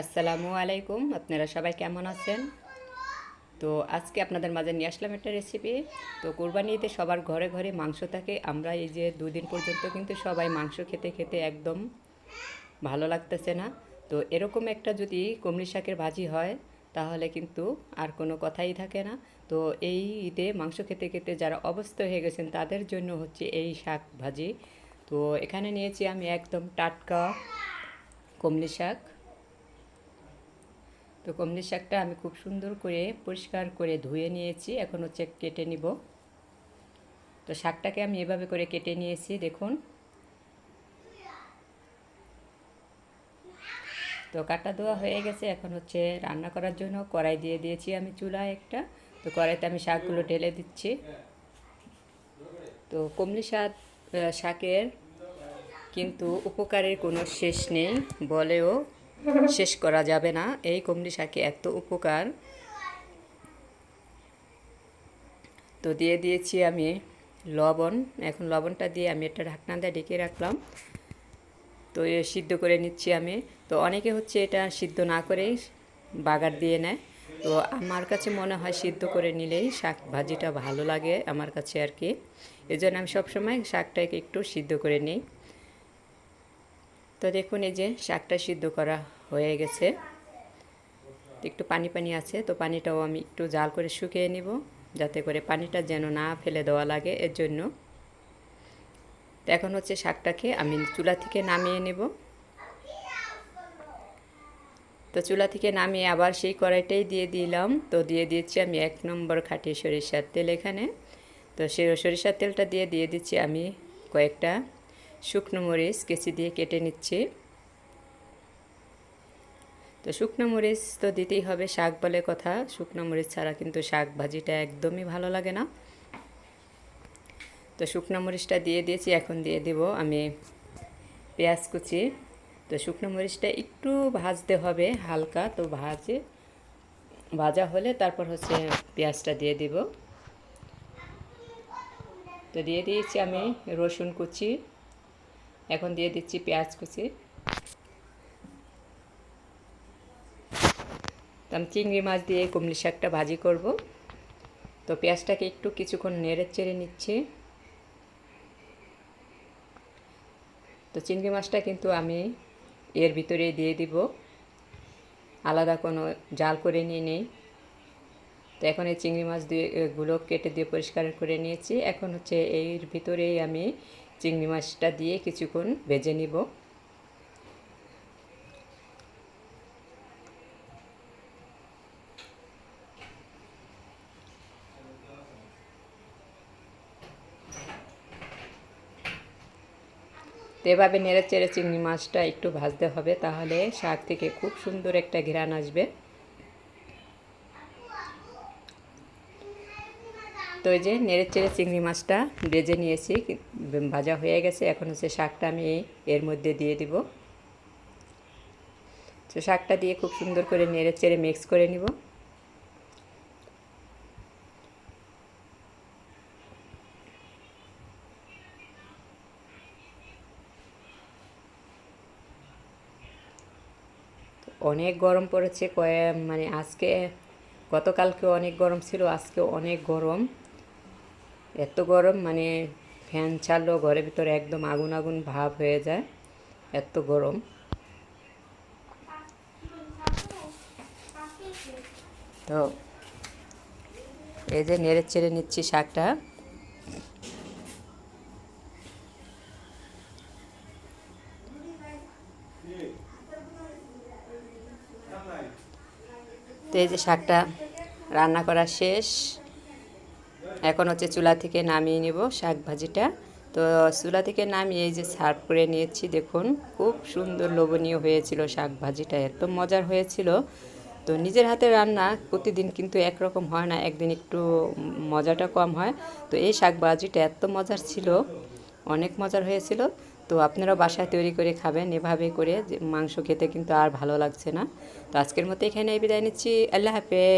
আসসালামু আলাইকুম। আপনারা সবাই কেমন আছেন? তো আজকে আপনাদের মাঝে নিয়ে আসলাম একটা রেসিপি তো কোরবানি ঈদে সবার ঘরে ঘরে মাংস থাকে। আমরা এই যে দুদিন পর্যন্ত কিন্তু সবাই মাংস খেতে খেতে একদম ভালো লাগতেছে না। তো এরকম একটা যদি কমলি শাকের ভাজি হয়, তাহলে কিন্তু আর কোনো কথাই থাকে না। তো এই ঈদে মাংস খেতে খেতে যারা অবস্থ হয়ে গেছেন, তাদের জন্য হচ্ছে এই শাক ভাজি। তো এখানে নিয়েছি আমি একদম টাটকা কমলি শাক। তো কমলি শাকটা আমি খুব সুন্দর করে পরিষ্কার করে ধুয়ে নিয়েছি। এখন হচ্ছে কেটে নিব। তো শাকটাকে আমি এভাবে করে কেটে নিয়েছি, দেখুন। তো কাটা ধোয়া হয়ে গেছে। এখন হচ্ছে রান্না করার জন্য কড়াই দিয়ে দিয়েছি আমি চুলায় একটা। তো কড়াইতে আমি শাকগুলো ঢেলে দিচ্ছি। তো কমলি শাক শাকের কিন্তু উপকারের কোনো শেষ নেই, বলেও শেষ করা যাবে না। এই কমলি শাকে এত উপকার। তো দিয়ে দিয়েছি আমি লবণ। এখন লবণটা দিয়ে আমি একটা ঢাকনা দিয়ে ঢেকে রাখলাম। তো সিদ্ধ করে নিচ্ছি আমি। তো অনেকে হচ্ছে এটা সিদ্ধ না করেই বাগার দিয়ে নেয়। তো আমার কাছে মনে হয় সিদ্ধ করে নিলেই শাক ভাজিটা ভালো লাগে আমার কাছে আর কি। এই জন্য আমি সবসময় শাকটাকে একটু সিদ্ধ করে নিই। তো দেখুন এই যে শাকটা সিদ্ধ করা হয়ে গেছে। একটু পানি পানি আছে, তো পানিটাও আমি একটু জাল করে শুকিয়ে নিব, যাতে করে পানিটা যেন না ফেলে দেওয়া লাগে এর জন্য। তো এখন হচ্ছে শাকটাকে আমি চুলা থেকে নামিয়ে নেব। তো চুলা থেকে নামিয়ে আবার সেই কড়াইটাই দিয়ে দিলাম। তো দিয়ে দিয়েছি আমি এক নম্বর খাঁটি সরিষার তেল এখানে। তো সে সরিষার তেলটা দিয়ে দিয়ে দিচ্ছি আমি কয়েকটা শুকনো মরিচ কেচি দিয়ে কেটে নিচ্ছি। তো শুকনো মরিচ তো দিতেই হবে, শাক বলে কথা। শুকনো মরিচ ছাড়া কিন্তু শাক ভাজিটা একদমই ভালো লাগে না। তো শুকনো মরিচটা দিয়ে দিয়েছি, এখন দিয়ে দিব আমি পেঁয়াজ কুচি। তো শুকনো মরিচটা একটু ভাজতে হবে হালকা, তো ভাজে, ভাজা হলে তারপর হচ্ছে পেঁয়াজটা দিয়ে দিব। তো দিয়ে দিয়েছি আমি রসুন কুচি। এখন দিয়ে দিচ্ছি পেঁয়াজ কুচি। তো আমি চিংড়ি মাছ দিয়ে কুমলি শাকটা ভাজি করব। তো পেঁয়াজটাকে একটু কিছুক্ষণ নেড়ে চেড়ে নিচ্ছি। তো চিংড়ি মাছটা কিন্তু আমি এর ভিতরে দিয়ে দিব। আলাদা কোনো জাল করে নিয়ে নেই। তো এখন এই চিংড়ি মাছ দিয়ে গুলো কেটে দিয়ে পরিষ্কার করে নিয়েছি। এখন হচ্ছে এর ভিতরেই আমি চিংড়ি মাছটা দিয়ে কিছুক্ষণ ভেজে নিব। এভাবে নেড়ে চেড়ে চিংড়ি মাছটা একটু ভাজতে হবে, তাহলে শাক থেকে খুব সুন্দর একটা ঘ্রাণ আসবে। তো এই যে নেড়ে চেড়ে চিংড়ি মাছটা ভেজে নিয়েছি, ভাজা হয়ে গেছে। এখন হচ্ছে শাকটা আমি এর মধ্যে দিয়ে দিব। তো শাকটা দিয়ে খুব সুন্দর করে নেড়ে চেড়ে মিক্স করে নিব। অনেক গরম পড়েছে, কয়ে মানে আজকে গতকালকে অনেক গরম ছিল, আজকে অনেক গরম। এত গরম মানে ফ্যান চাললেও ঘরের ভিতরে একদম আগুন আগুন ভাব হয়ে যায়, এত গরম। তো এই যে নেড়ে চেড়ে নিচ্ছি শাকটা। তো এই যে শাকটা রান্না করা শেষ। এখন হচ্ছে চুলা থেকে নামিয়ে নেব শাক ভাজিটা তো চুলা থেকে নামিয়ে এই যে সার্ভ করে নিয়েছি, দেখুন, খুব সুন্দর লোভনীয় হয়েছিল শাক ভাজিটা এত মজার হয়েছিল। তো নিজের হাতে রান্না প্রতিদিন কিন্তু একরকম হয় না, একদিন একটু মজাটা কম হয়। তো এই শাক ভাজিটা এত মজার ছিল, অনেক মজার হয়েছিল। তো আপনারাও বাসায় তৈরি করে খাবেন, এভাবে করে মাংস খেতে কিন্তু আর ভালো লাগছে না। তো আজকের মতো এখানে বিদায় নিচ্ছি, আল্লাহ হাফেজ।